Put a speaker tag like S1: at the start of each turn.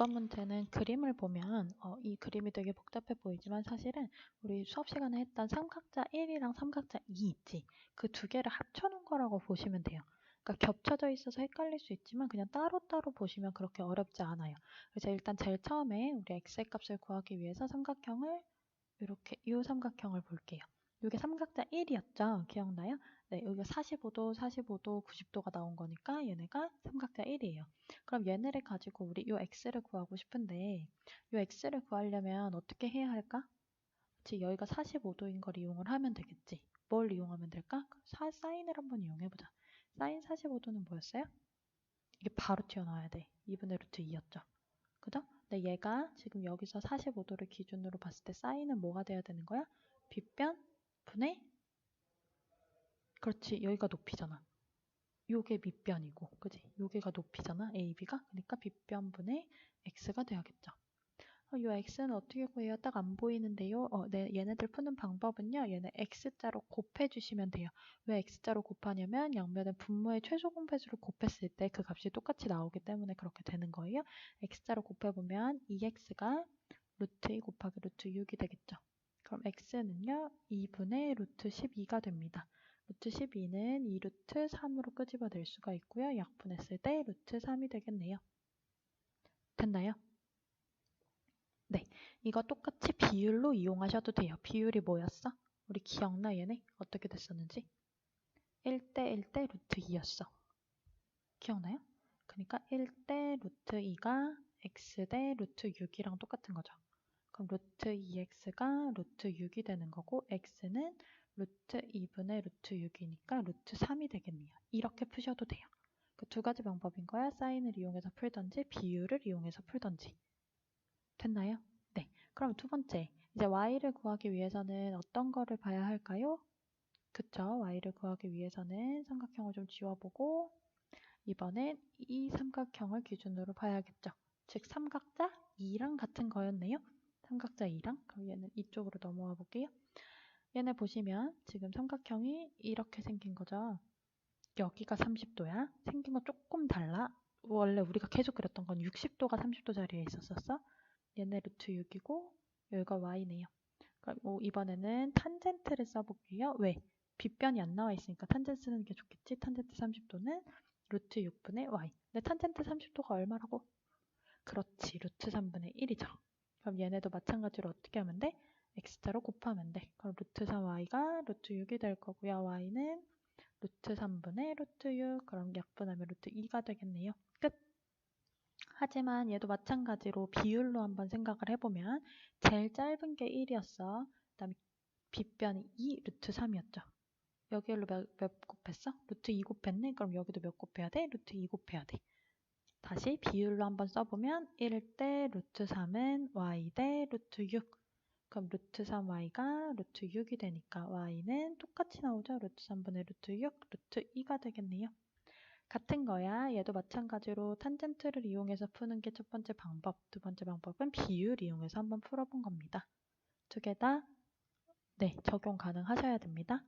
S1: 어떤 문제는 그림을 보면 어, 이 그림이 되게 복잡해 보이지만 사실은 우리 수업 시간에 했던 삼각자 1이랑 삼각자 2 있지. 그 두 개를 합쳐놓은 거라고 보시면 돼요. 그러니까 겹쳐져 있어서 헷갈릴 수 있지만 그냥 따로따로 보시면 그렇게 어렵지 않아요. 그래서 일단 제일 처음에 우리 x의 값을 구하기 위해서 삼각형을 이렇게 이 삼각형을 볼게요. 이게 삼각자 1이었죠? 기억나요? 네, 여기가 45도, 45도, 90도가 나온 거니까 얘네가 삼각자 1이에요. 그럼 얘네를 가지고 우리 이 x를 구하고 싶은데 이 x를 구하려면 어떻게 해야 할까? 그치, 여기가 45도인 걸 이용을 하면 되겠지. 뭘 이용하면 될까? 사, 사인을 한번 이용해보자. 사인 45도는 뭐였어요? 이게 바로 튀어나와야 돼. 2분의 루트 2였죠. 그죠? 근데 얘가 지금 여기서 45도를 기준으로 봤을 때 사인은 뭐가 돼야 되는 거야? 빗변 분의 그렇지 여기가 높이잖아. 요게 밑변이고 그지? 요게가 높이잖아. AB가 그러니까 빗변분의 x가 돼야겠죠. 어, 요 x는 어떻게 구해요? 딱 안 보이는데요. 어, 네, 얘네들 푸는 방법은요. 얘네 x자로 곱해주시면 돼요. 왜 x자로 곱하냐면 양면의 분모의 최소 공배수를 곱했을 때 그 값이 똑같이 나오기 때문에 그렇게 되는 거예요. x자로 곱해보면 2x가 루트 2 곱하기 루트 6이 되겠죠. 그럼 x는요. 2분의 루트 12가 됩니다. 루트 12는 2루트 3으로 끄집어낼 수가 있고요. 약분했을 때 루트 3이 되겠네요. 됐나요? 네, 이거 똑같이 비율로 이용하셔도 돼요. 비율이 뭐였어? 우리 기억나 얘네? 어떻게 됐었는지? 1대 1대 루트 2였어. 기억나요? 그러니까 1대 루트 2가 x대 루트 6이랑 똑같은 거죠. 그럼 루트 2x가 루트 6이 되는 거고 x는 루트 2분의 루트 6이니까 루트 3이 되겠네요. 이렇게 푸셔도 돼요. 그 두 가지 방법인 거야. 사인을 이용해서 풀던지 비율을 이용해서 풀던지. 됐나요? 네. 그럼 두 번째. 이제 y를 구하기 위해서는 어떤 거를 봐야 할까요? 그쵸. y를 구하기 위해서는 삼각형을 좀 지워보고 이번엔 이 삼각형을 기준으로 봐야겠죠. 즉 삼각자 2랑 같은 거였네요. 삼각자 2랑 그럼 얘는 이쪽으로 넘어와 볼게요. 얘네 보시면 지금 삼각형이 이렇게 생긴 거죠. 여기가 30도야. 생긴 건 조금 달라. 원래 우리가 계속 그렸던 건 60도가 30도 자리에 있었었어. 얘네 루트 6이고 여기가 y네요. 그럼 뭐 이번에는 탄젠트를 써볼게요. 왜? 빗변이 안 나와 있으니까 탄젠트 쓰는 게 좋겠지. 탄젠트 30도는 루트 6분의 y. 근데 탄젠트 30도가 얼마라고? 그렇지. 루트 3분의 1이죠. 그럼 얘네도 마찬가지로 어떻게 하면 돼? x자로 곱하면 돼. 그럼 루트 4y가 루트 6이 될 거고요. y는 루트 3분의 루트 6. 그럼 약분하면 루트 2가 되겠네요. 끝. 하지만 얘도 마찬가지로 비율로 한번 생각을 해보면 제일 짧은 게 1이었어. 그 다음에 빗변이 2 루트 3이었죠. 여기로 몇, 몇 곱했어? 루트 2 곱했네? 그럼 여기도 몇 곱해야 돼? 루트 2 곱해야 돼. 다시 비율로 한번 써보면 1대 루트 3은 y 대 루트 6. 그럼 루트 3y가 루트 6이 되니까 y는 똑같이 나오죠. 루트 3분의 루트 6, 루트 2가 되겠네요. 같은 거야. 얘도 마찬가지로 탄젠트를 이용해서 푸는 게 첫 번째 방법. 두 번째 방법은 비율 이용해서 한번 풀어본 겁니다. 두 개 다 네, 적용 가능하셔야 됩니다.